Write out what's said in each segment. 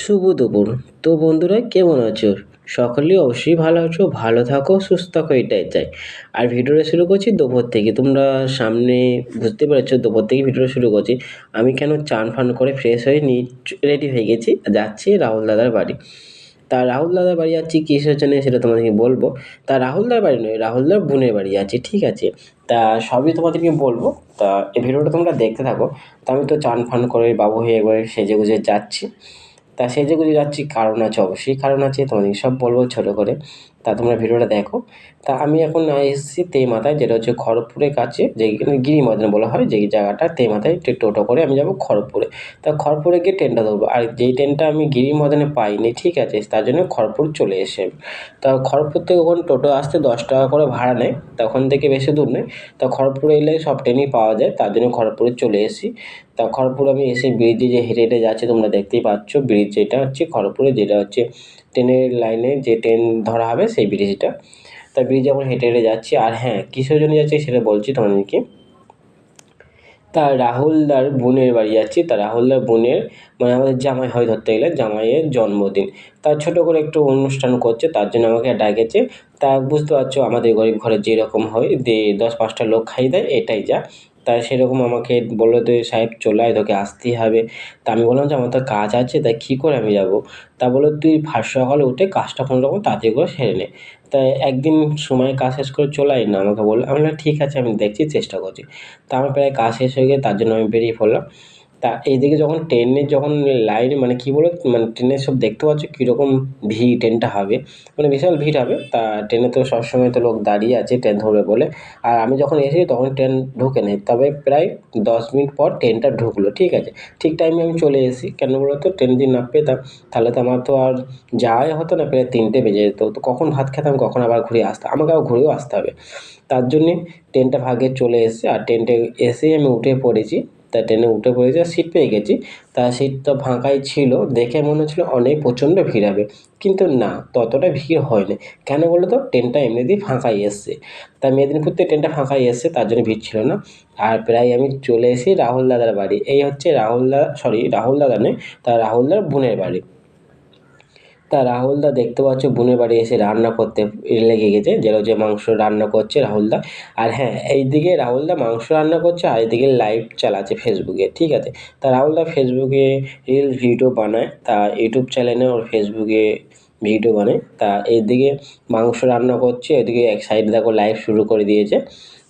শুভ দুপুর। তো বন্ধুরা, কেমন আছো? সকলেই অবশ্যই ভালো আছো, ভালো থাকো, সুস্থ থাকো, এটাই চাই। আর ভিডিওটা শুরু করছি দুপুর থেকে। তোমরা সামনে বুঝতে পেরেছ, দুপুর থেকে ভিডিওটা শুরু করছি। আমি কেন চান ফান করে ফ্রেশ হয়ে নি রেডি হয়ে গেছি, যাচ্ছি রাহুল দাদার বাড়ি। তা রাহুল দাদার বাড়ি যাচ্ছি কিসের জন্য সেটা তোমাদেরকে বলব। তা রাহুল রাহুলদার বাড়ি নয়, রাহুল রাহুলদার বোনের বাড়ি যাচ্ছি, ঠিক আছে? তা সবই তোমাদেরকে বলব। তা এই ভিডিওটা তোমরা দেখতে থাকো। তা আমি তো চান ফান করে বাবু হয়ে একবারে সেজে গুজে যাচ্ছি। তা সেজে গুজে যাচ্ছি কারণ আছে অবশ্যই, কারণ আছে তোমাদের সব বলব ছোটো করে। তা তোমরা ভিডিওটা দেখো। তা আমি এখন এসেছি তেমাথায়, যেটা হচ্ছে খড়গপুরের কাছে যেখানে গিরিমদন বলা হয় যেই জায়গাটা তেমাথায় টোটো করে আমি যাব খড়গপুরে। তা খড়গপুরে গিয়ে ট্রেনটা ধরবো। আর যেই ট্রেনটা আমি গিরিমদনে পাইনি, ঠিক আছে, তার জন্য খড়গপুর চলে এসে তা খড়গপুর থেকে ওখানে টোটো আসতে দশ টাকা করে ভাড়া নেয়, তখন থেকে বেশি দূর নেই। তা খড়গপুরে এলে সব ট্রেনই পাওয়া যায়, তার জন্য খড়গপুরে চলে এসেছি। তা খড়গপুর আমি এসে ব্রিজে যে হেঁটে হেঁটে যাচ্ছে, তোমরা দেখতেই পাচ্ছ ব্রিজ যেটা হচ্ছে খড়গপুরে, যেটা হচ্ছে ট্রেনের লাইনে যে ট্রেন ধরা হবে সেই ব্রিজটা তা ব্রিজে এখন হেঁটে হেঁটে যাচ্ছি, আর হ্যাঁ কিসের জন্য যাচ্ছি সেটা বলছি তোমাদেরকে। তা রাহুলদার বোনের বাড়ি যাচ্ছি, তা রাহুলদার বোনের মানে আমাদের জামাই হয় ধরতে গেলে, জামাইয়ের জন্মদিন। তা ছোটো করে একটু অনুষ্ঠান করছে, তার জন্য আমাকে ডাকেছে। তা বুঝতে পারছ আমাদের গরিব ঘরে যেরকম হয় যে দশ পাঁচটা লোক খাইয়ে দেয়, এটাই যা। তা সেরকম আমাকে বলল যে, সাহেব, চলে আয়, তোকে আসতেই হবে। তা আমি বললাম যে, আমার তো কাজ আছে, তাই কী করে আমি যাব? তা বলল, তুই ফার্স্ট সকালে উঠে কাজটা কোনো রকম তাড়াতাড়ি করে সেরে নে। তাই একদিন সময় কাজ শেষ করে চলে আয় না, আমাকে বলল। আমি বললাম, ঠিক আছে, আমি দেখছি, চেষ্টা করছি। তা আমার প্রায় কাজ শেষ হয়ে গিয়ে তার জন্য আমি বেরিয়ে পড়লাম। তা এইদিকে যখন ট্রেনের যখন লাইনে মানে কী বলো মানে ট্রেনের সব দেখতে পাচ্ছ কীরকম ভিড় ট্রেনটা হবে। মানে বিশাল ভিড় হবে। তা ট্রেনে তো সবসময় তো লোক দাঁড়িয়ে আছে ট্রেন ধরবে বলে। আর আমি যখন এসেছি তখন ট্রেন ঢুকে নেই। তবে প্রায় দশ মিনিট পর ট্রেনটা ঢুকলো, ঠিক আছে? ঠিক টাইমে আমি চলে এসেছি। কেন বলো তো? ট্রেন যদি না পেতাম, তাহলে তো আমার তো আর যাওয়াই হতো না। প্রায় তিনটে বেজে যেত। তো কখন ভাত খেতাম, কখন আবার ঘুরে আসতাম। আমাকে আবার ঘুরেও আসতে হবে। তার জন্যে ট্রেনটা ভাগে চলে এসেছে। আর ট্রেনটা এসেই আমি উঠে পড়েছি। তা ট্রেনে উঠে পড়েছি সিট পেয়ে গেছি। তা সিট তো ফাঁকাই ছিল, দেখে মনে হচ্ছিল অনেক প্রচণ্ড ভিড় হবে। কিন্তু না, ততটা ভিড় হয়নি। কেন বলো তো? ট্রেনটা এমনি দিয়ে ফাঁকাই এসছে। তা মেদিনীপুর থেকে ট্রেনটা ফাঁকাই এসছে, তার জন্য ভিড় ছিল না। আর প্রায় আমি চলে এসেছি রাহুল দাদার বাড়ি। এই হচ্ছে রাহুল দা সরি রাহুল দাদা নয়, তা রাহুল দার বোনের বাড়ি। তা রাহুলদা দেখতে পাচ্ছ বোনের বাড়ি এসে রান্না করতে লেগে গেছে যেটা যে মাংস রান্না করছে রাহুলদা আর হ্যাঁ এইদিকে রাহুলদা মাংস রান্না করছে আর এইদিকে লাইভ চালাচ্ছে ফেসবুকে ঠিক আছে? তা রাহুলদা ফেসবুকে রিল ভিডিও বানায়, তা ইউটিউব চ্যানেলে ওর ফেসবুকে ভিডিও বানায়। তা এইদিকে মাংস রান্না করছে, এদিকে এক সাইড দেখো লাইভ শুরু করে দিয়েছে।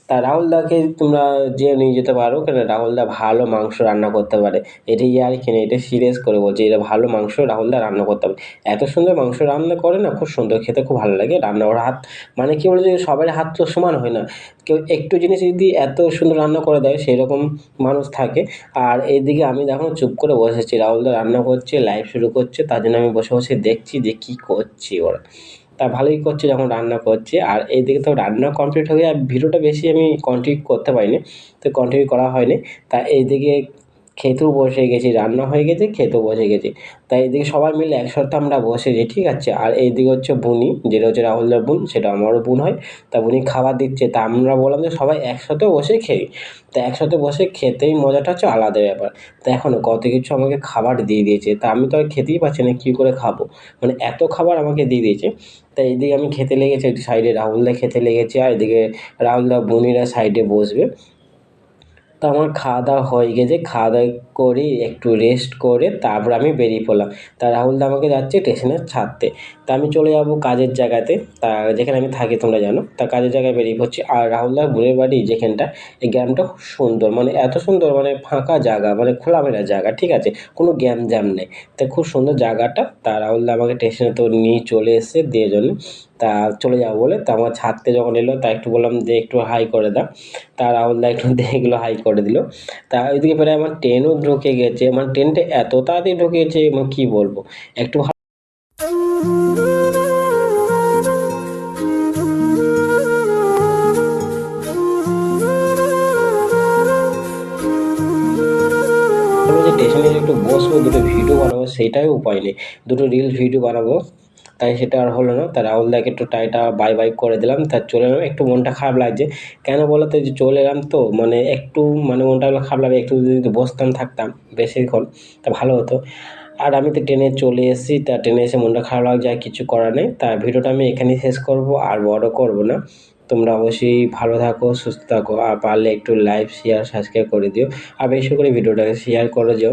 তা রাহুলদাকে তোমরা যেয়ে নিয়ে যেতে পারো কেন রাহুল দা ভালো মাংস রান্না করতে পারে। এটা ইয়ার কিনে এটা সিরিয়াস করে বলছি এটা ভালো মাংস রাহুল দা রান্না করতে পারে। এত সুন্দর মাংস রান্না করে না, খুব সুন্দর, খেতে খুব ভালো লাগে। রান্না ওর হাত মানে কী বলছে সবার হাত তো সমান হয় না। কেউ একটু জিনিস যদি এত সুন্দর রান্না করে দেয় সেই রকম মানুষ থাকে। আর এইদিকে আমি দেখো, চুপ করে বসেছি রাহুল দা রান্না করছে লাইভ শুরু করছে, তার জন্য আমি বসে বসে দেখছি যে কী করছে ওরা। তা ভালোই করছে যখন রান্না করছে। আর এইদিকে তো রান্না কমপ্লিট হয়ে আর ভিডিওটা বেশি আমি কন্টিনিউ করতে পারিনি। তো কন্টিনিউ করা হয়নি। তা এইদিকে খেতেও বসে গেছি, রান্না হয়ে গেছে, খেতেও বসে গেছি। তাই এদিকে সবাই মিলে একসাথে আমরা বসেছি, ঠিক আছে? আর এইদিকে হচ্ছে বুনি, যেটা হচ্ছে রাহুলদার বোন, সেটা আমারও বোন হয়। তা বুনি খাবার দিচ্ছে, তা আমরা বললাম যে সবাই একসাথে বসে খেয়ে, তা একসাথে বসে খেতেই মজাটা হচ্ছে আলাদা ব্যাপার। তা এখন কত কিছু আমাকে খাবার দিয়ে দিয়েছে, তা আমি তো আর খেতেই পারছি না, কী করে খাব? মানে এত খাবার আমাকে দিয়ে দিয়েছে। তাই এদিকে আমি খেতে লেগেছি সাইডে রাহুলদা খেতে লেগেছে, আর এদিকে রাহুলদা বোনিরা সাইডে বসবে। তো আমার খাওয়া দাওয়া হয়ে গেছে। খাওয়া দাওয়া করে একটু রেস্ট করে তারপর আমি বেরিয়ে পড়লাম। তা রাহুলদা আমাকে যাচ্ছে স্টেশনে ছাড়তে। তা আমি চলে যাব কাজের জায়গাতে। তা যেখানে আমি থাকি তোমরা জানো। তা কাজের জায়গায় বেরিয়ে পড়ছি। আর রাহুলদার বোনের বাড়ি যেখানটা, এই গ্রামটা খুব সুন্দর। মানে এত সুন্দর মানে ফাঁকা জায়গা মানে খোলামেলা জায়গা, ঠিক আছে? কোনো জ্যাম জ্যাম নেই। তা খুব সুন্দর জায়গাটা। তা রাহুলদা আমাকে স্টেশনে তো নিয়ে চলে এসে দিয়ে জন্য তা চলে যাব বলে, তা আমার ছাড়তে যখন এলো, তা একটু বললাম যে একটু হাই করে দাও। তা রাহুলদা একটু দেখল হাই করে দিল। তা ওইদিকে প্রায় আমার ট্রেনও ঢুকে গেছে। মানে ট্রেনটা এত তাড়াতাড়ি ঢুকে গেছে মানে কী বলব? একটু স্টেশনে একটু বসবো, দুটো ভিডিও বানাবো, সেটাই উপায় নেই। দুটো রিল ভিডিও বানাবো। তাই সেটা আর হলো না। তা রাহুলদাকে একটু টাইটা বাই বাই করে দিলাম। তার চলে এলাম, একটু মনটা খারাপ লাগছে। কেন বলো তো যে চলে এলাম তো মানে একটু মানে মনটা খারাপ লাগে একটু যদি বসতাম, থাকতাম বেশিক্ষণ তা ভালো হতো। আর আমি তো ট্রেনে চলে এসেছি, তা ট্রেনে এসে মনটা খারাপ লাগছে, আর কিছু করার নেই। তা ভিডিওটা আমি এখানেই শেষ করব, আর বড় করব না। তোমরা অবশ্যই ভালো থাকো, সুস্থ থাকো, আর পারলে একটু লাইভ শেয়ার সাবস্ক্রাইব করে দিও। আর বেশি করে ভিডিওটাকে শেয়ার করে দিও।